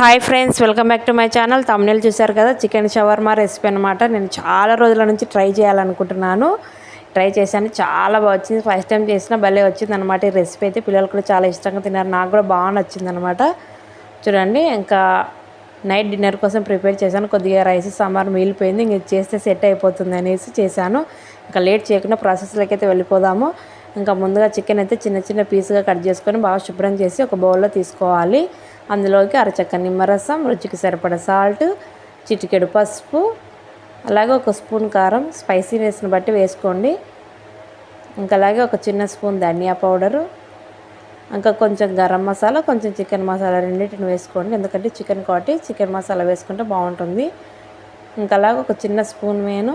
Hi friends welcome back to my channel. Tamil చూశారు కదా chicken shawarma recipe అనమాట నేను చాలా రోజుల నుంచి ట్రై చేయాలనుకుంటున్నాను. ట్రై చేశాను చాలా బాగా వచ్చింది. ఫస్ట్ టైం చేసిన భలే వచ్చింది అనమాట ఈ రెసిపీ అయితే. పిల్లలు కూడా చాలా ఇష్టంగా తిన్నారు. నాకు కూడా బాగా నచ్చింది అనమాట చూడండి ఇంకా నైట్ డిన్నర్ కోసం ప్రిపేర్ చేశాను. కొద్దిగా రైస్ సాంబార్ మిగిలిపోయింది. ఇంక చేస్తే సెట్ అయిపోతుంది అనేసి చేశాను. ఇంకా లేట్ చేయకుండా ప్రాసెస్లోకి అయితే వెళ్ళిపోదాము. ఇంకా ముందుగా చికెన్ అయితే చిన్న చిన్న పీస్గా కట్ చేసుకొని బాగా శుభ్రం చేసి ఒక బౌల్లో తీసుకోవాలి. అందులోకి అరచక్క నిమ్మరసం రుచికి సరిపడ సాల్ట్ చిటికెడు పసుపు అలాగే ఒక స్పూన్ కారం స్పైసీనెస్ని బట్టి వేసుకోండి. ఇంకా అలాగే ఒక చిన్న స్పూన్ ధనియా పౌడరు ఇంకా కొంచెం గరం మసాలా కొంచెం చికెన్ మసాలా రెండింటిని వేసుకోండి. ఎందుకంటే చికెన్ కాబట్టి చికెన్ మసాలా వేసుకుంటే బాగుంటుంది. ఇంకా అలాగే ఒక చిన్న స్పూన్ మేను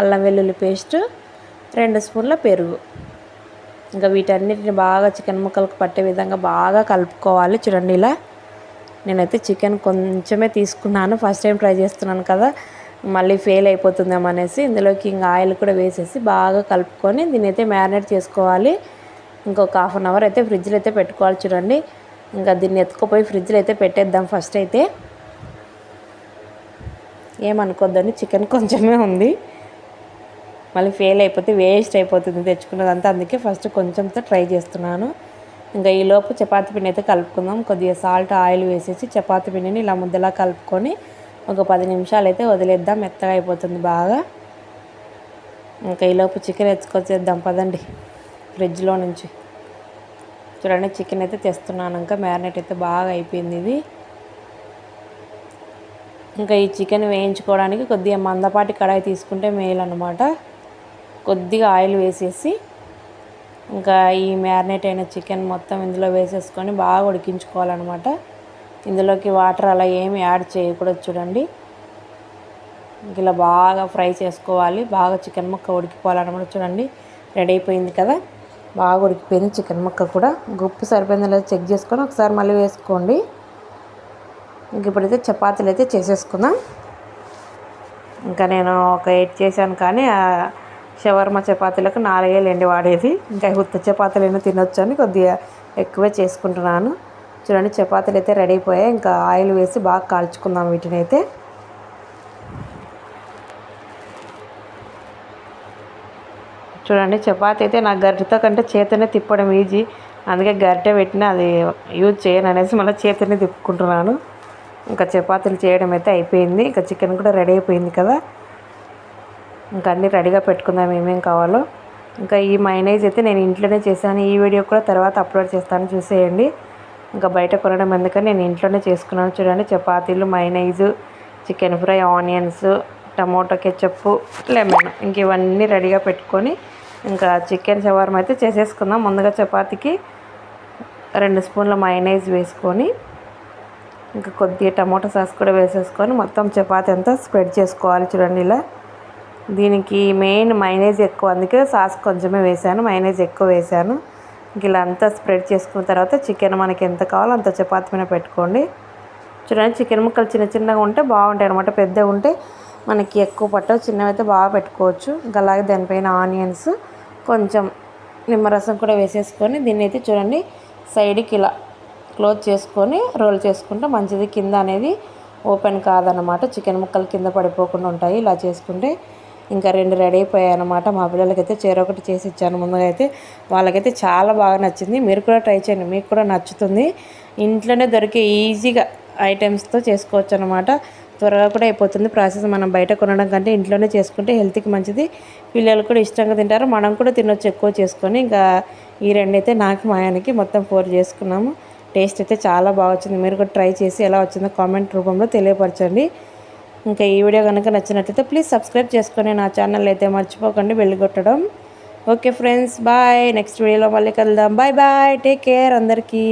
అల్లం వెల్లుల్లి పేస్ట్ రెండు స్పూన్ల పెరుగు. ఇంకా వీటన్నిటిని బాగా చికెన్ ముక్కలకు పట్టే విధంగా బాగా కలుపుకోవాలి. చూడండి ఇలా. నేనైతే చికెన్ కొంచెమే తీసుకున్నాను. ఫస్ట్ టైం ట్రై చేస్తున్నాను కదా. మళ్ళీ ఫెయిల్ అయిపోతుందేమో అనేసి ఇందులోకి ఇంకా ఆయిల్ కూడా వేసేసి బాగా కలుపుకొని దీని అయితే మ్యారినేట్ చేసుకోవాలి. ఇంకొక హాఫ్ అన్ అవర్ అయితే ఫ్రిడ్జ్లో అయితే పెట్టుకోవాలి చూడండి. ఇంకా దీన్ని ఎత్తుకుపోయి ఫ్రిడ్జ్లో అయితే పెట్టేద్దాం ఫస్ట్ అయితే. ఏమనుకోద్దని చికెన్ కొంచెమే ఉంది. మళ్ళీ ఫెయిల్ అయిపోతే వేస్ట్ అయిపోతుంది తెచ్చుకున్నదంతా. అందుకే ఫస్ట్ కొంచెంతో ట్రై చేస్తున్నాను. ఇంకా ఈలోపు చపాతి పిండి అయితే కలుపుకుందాం. కొద్దిగా సాల్ట్ ఆయిల్ వేసేసి చపాతి పిండిని ఇలా ముద్దలా కలుపుకొని ఒక పది నిమిషాలు అయితే వదిలేద్దాం. మెత్తగా అయిపోతుంది బాగా. ఇంకా ఈలోపు చికెన్ ఎత్తుకొచ్చేద్దాం. పదండి. ఫ్రిడ్జ్లో నుంచి. చూడండి చికెన్ అయితే తెస్తున్నాను. ఇంకా మ్యారినేట్ అయితే బాగా అయిపోయింది ఇది. ఇంకా ఈ చికెన్ వేయించుకోవడానికి కొద్దిగా మందపాటి కడాయి తీసుకుంటే మేలు అనమాట కొద్దిగా ఆయిల్ వేసేసి ఇంకా ఈ మ్యారినేట్ అయిన చికెన్ మొత్తం ఇందులో వేసేసుకొని బాగా ఉడికించుకోవాలన్నమాట. ఇందులోకి వాటర్ అలా ఏమి యాడ్ చేయకూడదు చూడండి. ఇలా బాగా ఫ్రై చేసుకోవాలి. బాగా చికెన్ ముక్క ఉడికిపోవాలన్నమాట చూడండి. రెడీ అయిపోయింది కదా? బాగా ఉడికిపోయింది చికెన్ ముక్క కూడా. గుప్పు సరిపోయిందో లేదో చెక్ చేసుకొని ఒకసారి మళ్ళీ వేసుకోండి. ఇంక ఇప్పుడైతే చపాతీలు అయితే చేసేసుకుందాం. ఇంకా నేను ఒక ఎయిట్ చేశాను కానీ షవర్మ చపాతీలకు నాలుగేళ్ళండి వాడేది. ఇంకా ఉత్త చపాతీలు ఏమో తినొచ్చు అని కొద్దిగా ఎక్కువే చేసుకుంటున్నాను. చూడండి చపాతీలు అయితే రెడీ అయిపోయాయి. ఇంకా ఆయిల్ వేసి బాగా కాల్చుకుందాం వీటిని అయితే. చూడండి చపాతీ అయితే నాకు గరిటెతో కంటే చేతనే తిప్పడం ఈజీ. అందుకే గరిటె పెట్టిన అది యూజ్ చేయను అనేసి మళ్ళీ చేతనే తిప్పుకుంటున్నాను. ఇంకా చపాతీలు చేయడం అయితే అయిపోయింది. ఇంకా చికెన్ కూడా రెడీ అయిపోయింది కదా. ఇంకా అన్నీ రెడీగా పెట్టుకుందాం ఏమేమి కావాలో. ఇంకా ఈ మైనైజ్ అయితే నేను ఇంట్లోనే చేశాను. ఈ వీడియో కూడా తర్వాత అప్లోడ్ చేస్తాను. చూసేయండి. ఇంకా బయట కొనడం ఎందుకని నేను ఇంట్లోనే చేసుకున్నాను. చూడండి చపాతీలు mayonnaise chicken fry onions tomato ketchup lemon ఇంక ఇవన్నీ రెడీగా పెట్టుకొని ఇంకా చికెన్ షవర్మ అయితే చేసేసుకుందాం. ముందుగా చపాతీకి రెండు స్పూన్ల మైనైజ్ వేసుకొని ఇంకా కొద్దిగా టమోటో సాస్ కూడా వేసేసుకొని మొత్తం చపాతీ అంతా స్ప్రెడ్ చేసుకోవాలి. చూడండి ఇలా దీనికి మెయిన్ మైనేజ్ ఎక్కువ. అందుకే సాస్ కొంచెమే వేసాను మైనేజ్ ఎక్కువ వేసాను ఇలా అంతా స్ప్రెడ్ చేసుకున్న తర్వాత చికెన్ మనకి ఎంత కావాలో అంత చపాతి మీద పెట్టుకోండి. చూడండి చికెన్ ముక్కలు చిన్న చిన్నగా ఉంటే బాగుంటాయి అనమాట పెద్దగా ఉంటే మనకి ఎక్కువ పట్టవు చిన్నవి అయితే బాగా పెట్టుకోవచ్చు. ఇంకా అలాగే దానిపైన ఆనియన్స్ కొంచెం నిమ్మరసం కూడా వేసేసుకొని దీన్ని అయితే చూడండి సైడ్కి ఇలా క్లోజ్ చేసుకొని రోల్ చేసుకుంటే మంచిది. కింద అనేది ఓపెన్ కాదనమాట చికెన్ ముక్కలు కింద పడిపోకుండా ఉంటాయి ఇలా చేసుకుంటే. ఇంకా రెండు రెడీ అయిపోయాయి అనమాట మా పిల్లలకైతే చేరొకటి చేసి ఇచ్చాను. ముందుగా అయితే వాళ్ళకైతే చాలా బాగా నచ్చింది. మీరు కూడా ట్రై చేయండి. మీకు కూడా నచ్చుతుంది. ఇంట్లోనే దొరికే ఈజీగా ఐటమ్స్తో చేసుకోవచ్చు అనమాట త్వరగా కూడా అయిపోతుంది ప్రాసెస్. మనం బయట కొనడం కంటే ఇంట్లోనే చేసుకుంటే హెల్త్కి మంచిది. పిల్లలు కూడా ఇష్టంగా తింటారు. మనం కూడా తినొచ్చు ఎక్కువ చేసుకొని. ఇంకా ఈ రెండైతే నాకు మాయానికి మొత్తం ఫోర్ చేసుకున్నాము. టేస్ట్ అయితే చాలా బాగా వచ్చింది. మీరు కూడా ట్రై చేసి ఎలా వచ్చిందో కామెంట్ రూపంలో తెలియపరచండి. ఇంకా ఈ వీడియో కనుక నచ్చినట్లయితే ప్లీజ్ సబ్స్క్రైబ్ చేసుకొని నా ఛానల్ అయితే మర్చిపోకండి వెళ్ళగొట్టడం ఓకే ఫ్రెండ్స్ బాయ్ నెక్స్ట్ వీడియోలో మళ్ళీ కలుద్దాం. బాయ్ బాయ్ టేక్ కేర్ అందరికీ.